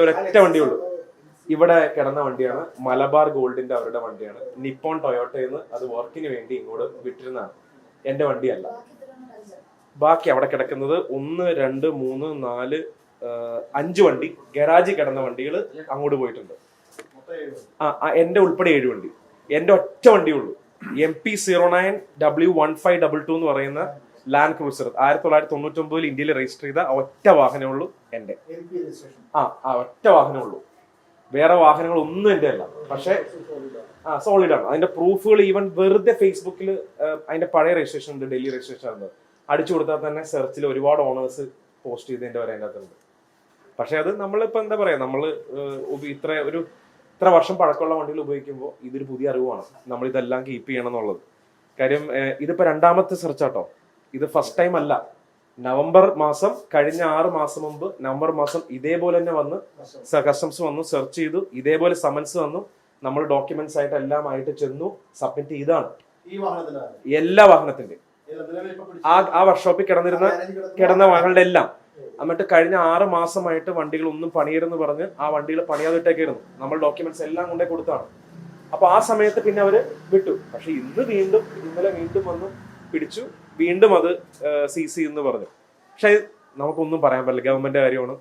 ഒരൊറ്റ വണ്ടിയുള്ളൂ. ഇവിടെ കിടന്ന വണ്ടിയാണ്. മലബാർ ഗോൾഡിന്റെ അവരുടെ വണ്ടിയാണ്. നിപ്പോൺ ടൊയോട്ടയെന്ന് അത് വർക്കിന് വേണ്ടി ഇങ്ങോട്ട് വിട്ടിരുന്നതാണ്. എന്റെ വണ്ടിയല്ല. ബാക്കി അവിടെ കിടക്കുന്നത് ഒന്ന് രണ്ട് മൂന്ന് നാല് അഞ്ച് വണ്ടി. ഗരാജിൽ കിടന്ന വണ്ടികൾ അങ്ങോട്ട് പോയിട്ടുണ്ട്. ആ, എന്റെ ഉൾപ്പെടെ ഏഴ് വണ്ടി. എന്റെ ഒറ്റ വണ്ടിയുള്ളൂ M P zero nine W one five double two എന്ന് പറയുന്ന ലാൻഡ് ക്രൂസർ ആയിരത്തി തൊള്ളായിരത്തി തൊണ്ണൂറ്റി ഒമ്പതിൽ ഇന്ത്യയിൽ രജിസ്റ്റർ ചെയ്ത ഒറ്റ വാഹനമേ ഉള്ളൂ എന്റെ ആ ആ ഒറ്റ വാഹനമേ ഉള്ളൂ. വേറെ വാഹനങ്ങൾ ഒന്നും എന്റെ അല്ല. പക്ഷേ ആ സോളിഡ് ആണ്. അതിന്റെ പ്രൂഫുകൾ ഈവൻ വെറുതെ ഫേസ്ബുക്കിൽ അതിന്റെ പഴയ രജിസ്ട്രേഷൻ ഉണ്ട് ഡൽഹി രജിസ്ട്രേഷൻ ആണ് അടിച്ചു കൊടുത്താൽ തന്നെ സെർച്ചിൽ ഒരുപാട് ഓണേഴ്സ് പോസ്റ്റ് ചെയ്തതിന്റെ വരെ അതിന്റെ അകത്തുണ്ട് പക്ഷെ അത് നമ്മളിപ്പോ എന്താ പറയാ? നമ്മൾ ഇത്ര ഒരു ഇത്ര വർഷം പഴക്കമുള്ള വണ്ടികൾ ഉപയോഗിക്കുമ്പോൾ ഇതൊരു പുതിയ അറിവാണ്. നമ്മൾ ഇതെല്ലാം കീപ്പ് ചെയ്യണം എന്നുള്ളത്. കാര്യം ഇതിപ്പോ രണ്ടാമത്തെ സെർച്ച് ആട്ടോ. ഇത് ഫസ്റ്റ് ടൈം അല്ല. നവംബർ മാസം കഴിഞ്ഞ ആറ് മാസം മുമ്പ് നവംബർ മാസം ഇതേപോലെ തന്നെ വന്ന് കസ്റ്റംസ് വന്നു സെർച്ച് ചെയ്തു. ഇതേപോലെ സമൻസ് വന്നു. നമ്മൾ ഡോക്യുമെന്റ്സ് ആയിട്ട് എല്ലാം ആയിട്ട് ചെന്നു സബ്മിറ്റ് ചെയ്താണ്. എല്ലാ വാഹനത്തിന്റെ ആ ആ വർക്ക്ഷോപ്പിൽ കിടന്നിരുന്ന കിടന്ന വാഹനങ്ങളുടെ എല്ലാം. എന്നിട്ട് കഴിഞ്ഞ ആറ് മാസമായിട്ട് വണ്ടികൾ ഒന്നും പണിയരുന്ന് പറഞ്ഞ് ആ വണ്ടികൾ പണിയാതിട്ടേക്കായിരുന്നു. നമ്മൾ ഡോക്യുമെന്റ്സ് എല്ലാം കൊണ്ടേ കൊടുത്താണ്. അപ്പൊ ആ സമയത്ത് പിന്നെ അവർ വിട്ടു. പക്ഷെ ഇന്ന് വീണ്ടും ഇന്നലെ വീണ്ടും വന്ന് പിടിച്ചു. വീണ്ടും അത് സി സി എന്ന് പറഞ്ഞു. പക്ഷെ നമുക്കൊന്നും പറയാൻ പറ്റില്ല. ഗവൺമെന്റ് കാര്യമാണ്.